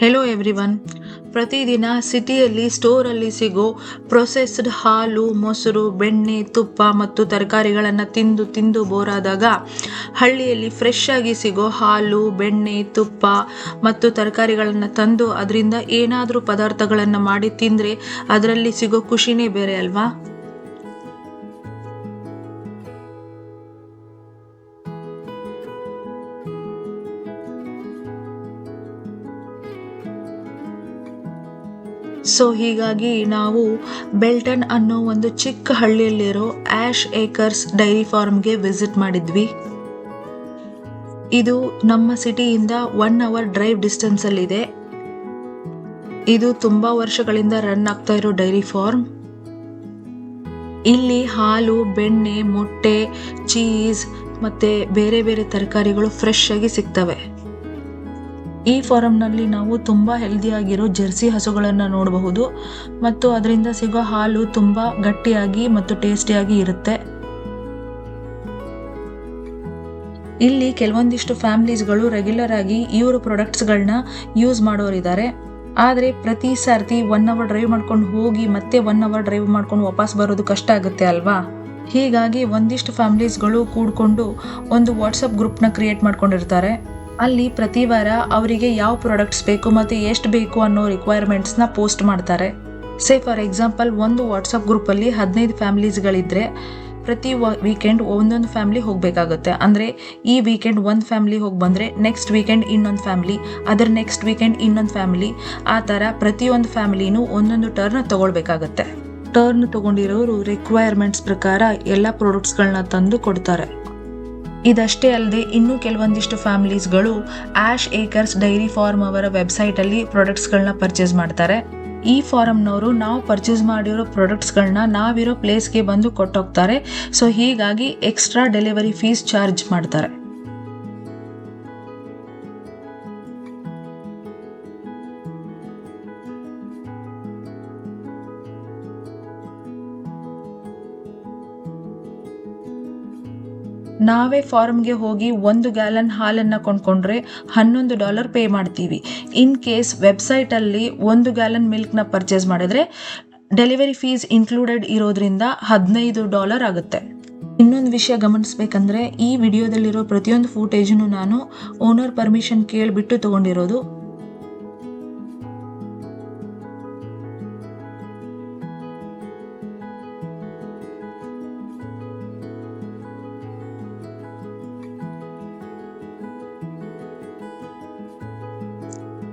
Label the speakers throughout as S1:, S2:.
S1: Hello everyone ಪ್ರತಿದಿನ ಸಿಟಿಯಲ್ಲಿ ಸ್ಟೋರಲ್ಲಿ ಸಿಗೋ ಪ್ರೊಸೆಸ್ಡ್ ಹಾಲು, ಮೊಸರು, ಬೆಣ್ಣೆ, ತುಪ್ಪ ಮತ್ತು ತರಕಾರಿಗಳನ್ನು ತಿಂದು ತಿಂದು ಬೋರಾದಾಗ ಹಳ್ಳಿಯಲ್ಲಿ ಫ್ರೆಶ್ ಆಗಿ ಸಿಗೋ ಹಾಲು, ಬೆಣ್ಣೆ, ತುಪ್ಪ ಮತ್ತು ತರಕಾರಿಗಳನ್ನು ತಂದು ಅದರಿಂದ ಏನಾದರೂ ಪದಾರ್ಥಗಳನ್ನು ಮಾಡಿ ತಿಂದರೆ ಅದರಲ್ಲಿ ಸಿಗೋ ಖುಷಿನೇ ಬೇರೆ ಅಲ್ವಾ? ಸೊ ಹೀಗಾಗಿ ನಾವು ಬೆಲ್ಟನ್ ಅನ್ನೋ ಒಂದು ಚಿಕ್ಕ ಹಳ್ಳಿಯಲ್ಲಿರೋ ಆಶ್ ಏಕರ್ಸ್ ಡೈರಿ ಫಾರ್ಮ್ಗೆ ವಿಸಿಟ್ ಮಾಡಿದ್ವಿ. ಇದು ನಮ್ಮ ಸಿಟಿಯಿಂದ ಒನ್ ಅವರ್ ಡ್ರೈವ್ ಡಿಸ್ಟೆನ್ಸಲ್ಲಿದೆ ಇದು. ತುಂಬಾ ವರ್ಷಗಳಿಂದ ರನ್ ಆಗ್ತಾ ಇರೋ ಡೈರಿ ಫಾರ್ಮ್ ಇಲ್ಲಿ ಹಾಲು, ಬೆಣ್ಣೆ, ಮೊಟ್ಟೆ ಚೀಸ್ ಮತ್ತೆ ಬೇರೆ ಬೇರೆ ತರಕಾರಿಗಳು ಫ್ರೆಶ್ ಆಗಿ ಸಿಗ್ತವೆ. ಈ ಫಾರಂನಲ್ಲಿ ನಾವು ತುಂಬಾ ಹೆಲ್ದಿಯಾಗಿರೋ ಜರ್ಸಿ ಹಸುಗಳನ್ನು ನೋಡಬಹುದು. ಮತ್ತು ಅದರಿಂದ ಸಿಗೋ ಹಾಲು ತುಂಬಾ ಗಟ್ಟಿಯಾಗಿ ಮತ್ತು ಟೇಸ್ಟಿಯಾಗಿ ಇರುತ್ತೆ. ಇಲ್ಲಿ ಕೆಲವೊಂದಿಷ್ಟು ಫ್ಯಾಮಿಲೀಸ್ಗಳು ರೆಗ್ಯುಲರ್ ಆಗಿ ಇವರು ಪ್ರಾಡಕ್ಟ್ಸ್ಗಳನ್ನ ಯೂಸ್ ಮಾಡೋರಿದ್ದಾರೆ ಆದರೆ ಪ್ರತಿ ಸರ್ತಿ ಒನ್ ಅವರ್ ಡ್ರೈವ್ ಮಾಡ್ಕೊಂಡು ಹೋಗಿ ಮತ್ತೆ ಒನ್ ಅವರ್ ಡ್ರೈವ್ ಮಾಡ್ಕೊಂಡು ವಾಪಸ್ ಬರೋದು ಕಷ್ಟ ಆಗುತ್ತೆ ಅಲ್ವಾ? ಹೀಗಾಗಿ ಒಂದಿಷ್ಟು ಫ್ಯಾಮಿಲೀಸ್ಗಳು ಕೂಡ್ಕೊಂಡು ಒಂದು ವಾಟ್ಸಪ್ ಗ್ರೂಪ್ನ ಕ್ರಿಯೇಟ್ ಮಾಡ್ಕೊಂಡಿರ್ತಾರೆ. ಅಲ್ಲಿ ಪ್ರತಿ ವಾರ ಅವರಿಗೆ ಯಾವ ಪ್ರಾಡಕ್ಟ್ಸ್ ಬೇಕು ಮತ್ತು ಎಷ್ಟು ಬೇಕು ಅನ್ನೋ ರಿಕ್ವೈರ್ಮೆಂಟ್ಸ್ನ ಪೋಸ್ಟ್ ಮಾಡ್ತಾರೆ. ಸೇ ಫಾರ್ ಎಕ್ಸಾಂಪಲ್ ಒಂದು ವಾಟ್ಸಪ್ ಗ್ರೂಪಲ್ಲಿ ಹದಿನೈದು ಫ್ಯಾಮಿಲೀಸ್ಗಳಿದ್ದರೆ ಪ್ರತಿ ವೀಕೆಂಡ್ ಒಂದೊಂದು ಫ್ಯಾಮಿಲಿ ಹೋಗಬೇಕಾಗುತ್ತೆ. ಅಂದರೆ ಈ ವೀಕೆಂಡ್ ಒಂದು ಫ್ಯಾಮಿಲಿ ಹೋಗಿ ಬಂದರೆ ನೆಕ್ಸ್ಟ್ ವೀಕೆಂಡ್ ಇನ್ನೊಂದು ಫ್ಯಾಮಿಲಿ ಅದರ ನೆಕ್ಸ್ಟ್ ವೀಕೆಂಡ್ ಇನ್ನೊಂದು ಫ್ಯಾಮಿಲಿ ಆ ಥರ ಪ್ರತಿಯೊಂದು ಫ್ಯಾಮಿಲಿನೂ ಒಂದೊಂದು ಟರ್ನ್ ತಗೊಳ್ಬೇಕಾಗತ್ತೆ. ಟರ್ನ್ ತಗೊಂಡಿರೋರು ರಿಕ್ವೈರ್ಮೆಂಟ್ಸ್ ಪ್ರಕಾರ ಎಲ್ಲ ಪ್ರಾಡಕ್ಟ್ಸ್ಗಳನ್ನ ತಂದು ಕೊಡ್ತಾರೆ. ಇದಷ್ಟೇ ಅಲ್ಲದೆ ಇನ್ನೂ ಕೆಲವೊಂದಿಷ್ಟು ಫ್ಯಾಮಿಲೀಸ್ಗಳು ಆಶ್ ಏಕರ್ಸ್ ಡೈರಿ ಫಾರ್ಮ್ ಅವರ ವೆಬ್ಸೈಟಲ್ಲಿ ಪ್ರಾಡಕ್ಟ್ಸ್ಗಳನ್ನ ಪರ್ಚೇಸ್ ಮಾಡ್ತಾರೆ. ಈ ಫಾರಮ್ನವರು ನಾವು ಪರ್ಚೇಸ್ ಮಾಡಿರೋ ಪ್ರಾಡಕ್ಟ್ಸ್ಗಳನ್ನ ನಾವಿರೋ ಪ್ಲೇಸ್ಗೆ ಬಂದು ಕೊಟ್ಟೋಗ್ತಾರೆ. ಸೊ ಹೀಗಾಗಿ ಎಕ್ಸ್ಟ್ರಾ ಡೆಲಿವರಿ ಫೀಸ್ ಚಾರ್ಜ್ ಮಾಡ್ತಾರೆ. ನಾವೇ ಫಾರ್ಮ್ಗೆ ಹೋಗಿ ಒಂದು ಗ್ಯಾಲನ್ ಹಾಲನ್ನು ಕೊಂಡ್ಕೊಂಡ್ರೆ ಹನ್ನೊಂದು ಡಾಲರ್ ಪೇ ಮಾಡ್ತೀವಿ. ಇನ್ ಕೇಸ್ ವೆಬ್ಸೈಟಲ್ಲಿ ಒಂದು ಗ್ಯಾಲನ್ ಮಿಲ್ಕ್ನ ಪರ್ಚೇಸ್ ಮಾಡಿದ್ರೆ ಡೆಲಿವರಿ ಫೀಸ್ ಇನ್ಕ್ಲೂಡೆಡ್ ಇರೋದ್ರಿಂದ ಹದಿನೈದು ಡಾಲರ್ ಆಗುತ್ತೆ. ಇನ್ನೊಂದು ವಿಷಯ ಗಮನಿಸ್ಬೇಕಂದ್ರೆ ಈ ವಿಡಿಯೋದಲ್ಲಿರೋ ಪ್ರತಿಯೊಂದು ಫೂಟೇಜನ್ನು ನಾನು ಓನರ್ ಪರ್ಮಿಷನ್ ಕೇಳಿಬಿಟ್ಟು ತಗೊಂಡಿರೋದು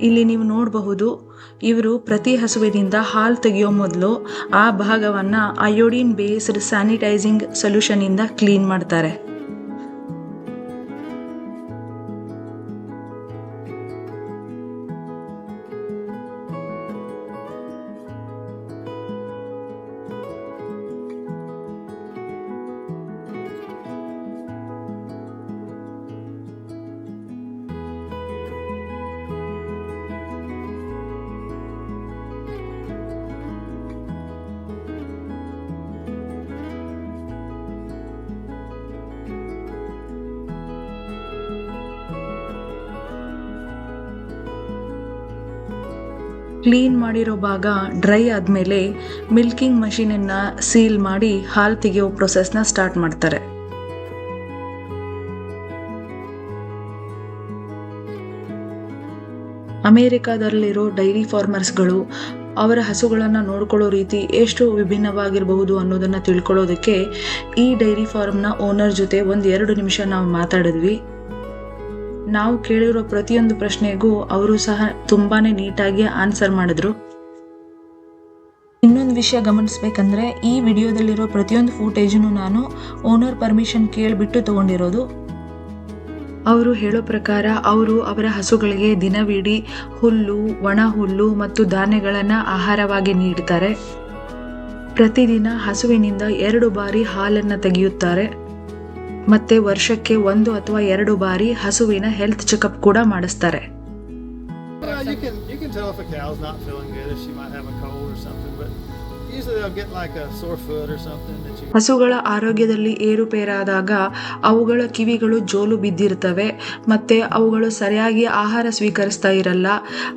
S1: ಇಲ್ಲಿ ನೀವು ನೋಡಬಹುದು, ಇವರು ಪ್ರತಿ ಹಸುವಿನಿಂದ ಹಾಲು ತೆಗೆಯೋ ಮೊದಲು ಆ ಭಾಗವನ್ನು ಅಯೋಡಿನ್ ಬೇಸ್ಡ್ ಸ್ಯಾನಿಟೈಸಿಂಗ್ ಸೊಲ್ಯೂಷನಿಂದ ಕ್ಲೀನ್ ಮಾಡ್ತಾರೆ. ಕ್ಲೀನ್ ಮಾಡಿರೋ ಭಾಗ ಡ್ರೈ ಆದಮೇಲೆ ಮಿಲ್ಕಿಂಗ್ ಮಷೀನನ್ನು ಸೀಲ್ ಮಾಡಿ ಹಾಲು ತೆಗೆಯೋ ಪ್ರೊಸೆಸ್ನ ಸ್ಟಾರ್ಟ್ ಮಾಡ್ತಾರೆ. ಅಮೇರಿಕಾದಲ್ಲಿರೋ ಡೈರಿ ಫಾರ್ಮರ್ಸ್ಗಳು ಅವರ ಹಸುಗಳನ್ನು ನೋಡ್ಕೊಳ್ಳೋ ರೀತಿ ಎಷ್ಟು ವಿಭಿನ್ನವಾಗಿರಬಹುದು ಅನ್ನೋದನ್ನು ತಿಳ್ಕೊಳ್ಳೋದಕ್ಕೆ ಈ ಡೈರಿ ಫಾರ್ಮ್ನ ಓನರ್ ಜೊತೆ ಒಂದು ಎರಡು ನಿಮಿಷ ನಾವು ಮಾತಾಡಿದ್ವಿ. ನಾವು ಕೇಳಿರೋ ಪ್ರತಿಯೊಂದು ಪ್ರಶ್ನೆಗೂ ಅವರು ಸಹ ತುಂಬಾನೇ ನೀಟಾಗಿ ಆನ್ಸರ್ ಮಾಡಿದ್ರು. ಇನ್ನೊಂದು ವಿಷಯ ಗಮನಿಸ್ಬೇಕಂದ್ರೆ, ಈ ವಿಡಿಯೋದಲ್ಲಿರೋ ಪ್ರತಿಯೊಂದು ಫೂಟೇಜನ್ನು ನಾನು ಓನರ್ ಪರ್ಮಿಷನ್ ಕೇಳಿಬಿಟ್ಟು ತಗೊಂಡಿರೋದು. ಅವರು ಹೇಳೋ ಪ್ರಕಾರ ಅವರು ಅವರ ಹಸುಗಳಿಗೆ ದಿನವಿಡೀ ಹುಲ್ಲು, ಒಣ ಹುಲ್ಲು ಮತ್ತು ಧಾನ್ಯಗಳನ್ನು ಆಹಾರವಾಗಿ ನೀಡ್ತಾರೆ. ಪ್ರತಿದಿನ ಹಸುವಿನಿಂದ ಎರಡು ಬಾರಿ ಹಾಲನ್ನು ತೆಗೆಯುತ್ತಾರೆ. ಮತ್ತೆ ವರ್ಷಕ್ಕೆ ಒಂದು ಅಥವಾ ಎರಡು ಬಾರಿ ಹಸುವಿನ ಹೆಲ್ತ್ ಚೆಕಪ್ ಕೂಡ ಮಾಡಿಸ್ತಾರೆ
S2: you.
S1: ಹಸುಗಳ ಆರೋಗ್ಯದಲ್ಲಿ ಏರುಪೇರಾದಾಗ ಅವುಗಳ ಕಿವಿಗಳು ಜೋಲು ಬಿದ್ದಿರ್ತವೆ ಮತ್ತೆ ಅವುಗಳು ಸರಿಯಾಗಿ ಆಹಾರ ಸ್ವೀಕರಿಸ್ತಾ ಇರಲ್ಲ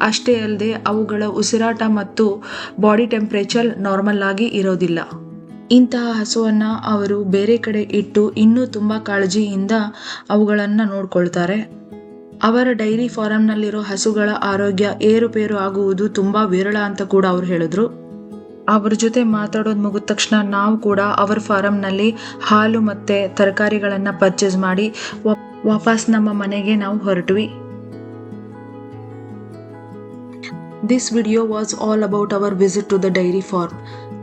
S1: ಅಷ್ಟೇ ಅಲ್ಲದೆ ಅವುಗಳ ಉಸಿರಾಟ ಮತ್ತು ಬಾಡಿ ಟೆಂಪ್ರೇಚರ್ ನಾರ್ಮಲ್ ಆಗಿ ಇರೋದಿಲ್ಲ ಇಂತಹ ಹಸುವನ್ನ ಅವರು ಬೇರೆ ಕಡೆ ಇಟ್ಟು ಇನ್ನೂ ತುಂಬ ಕಾಳಜಿಯಿಂದ ಅವುಗಳನ್ನು ನೋಡ್ಕೊಳ್ತಾರೆ. ಅವರ ಡೈರಿ ಫಾರಂನಲ್ಲಿರೋ ಹಸುಗಳ ಆರೋಗ್ಯ ಏರುಪೇರು ಆಗುವುದು ತುಂಬ ವಿರಳ ಅಂತ ಕೂಡ ಅವ್ರು ಹೇಳಿದ್ರು. ಅವ್ರ ಜೊತೆ ಮಾತಾಡೋದು ಮುಗಿದ ತಕ್ಷಣ ನಾವು ಕೂಡ ಅವರ ಫಾರಂನಲ್ಲಿ ಹಾಲು ಮತ್ತು ತರಕಾರಿಗಳನ್ನು ಪರ್ಚೇಸ್ ಮಾಡಿ ವಾಪಸ್ ನಮ್ಮ ಮನೆಗೆ ನಾವು ಹೊರಟ್ವಿ. This video was all about our visit to the dairy farm